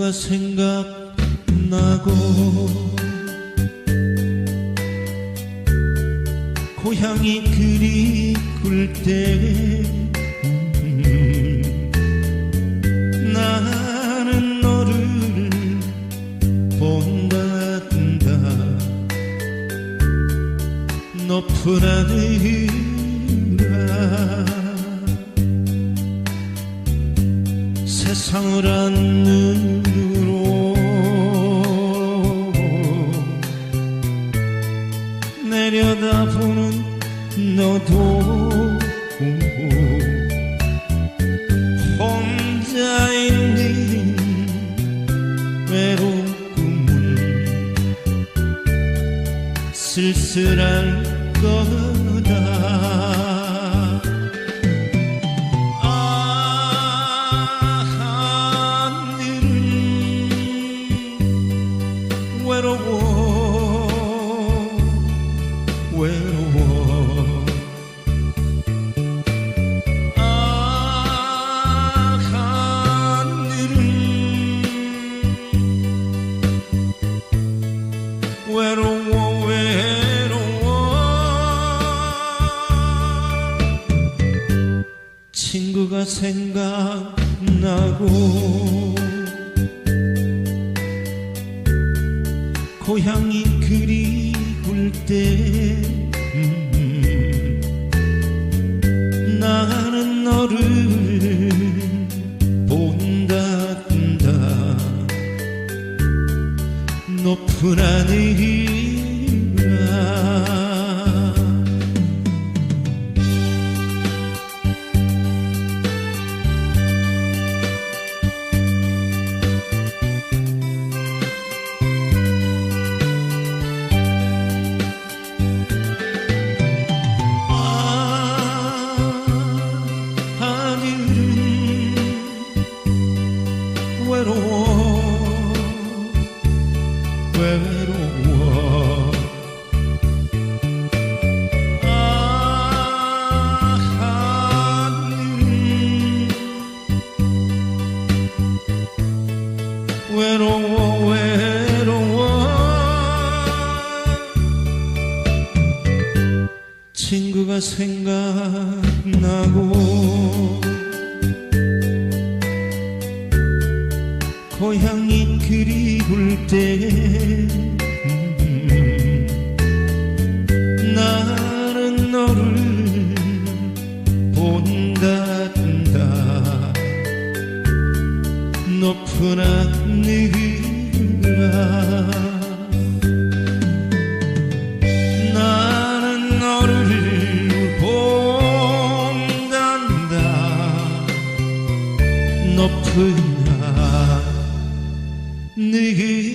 친구가 생각나고 고향이 그리울 때 음, 나는 너를 본단다. 높은 하늘아 세상을 안으 너도 혼자 있는 외로운 꿈은 쓸쓸할 거다. 아, 외로워 외로워 나고 고향이 그리울 때 외로워 외로워. 아, 외로워 외로워. 친구가 생각나고 그리울 때 음, 나는 너를 본단다 높은 하늘아 나는 너를 你。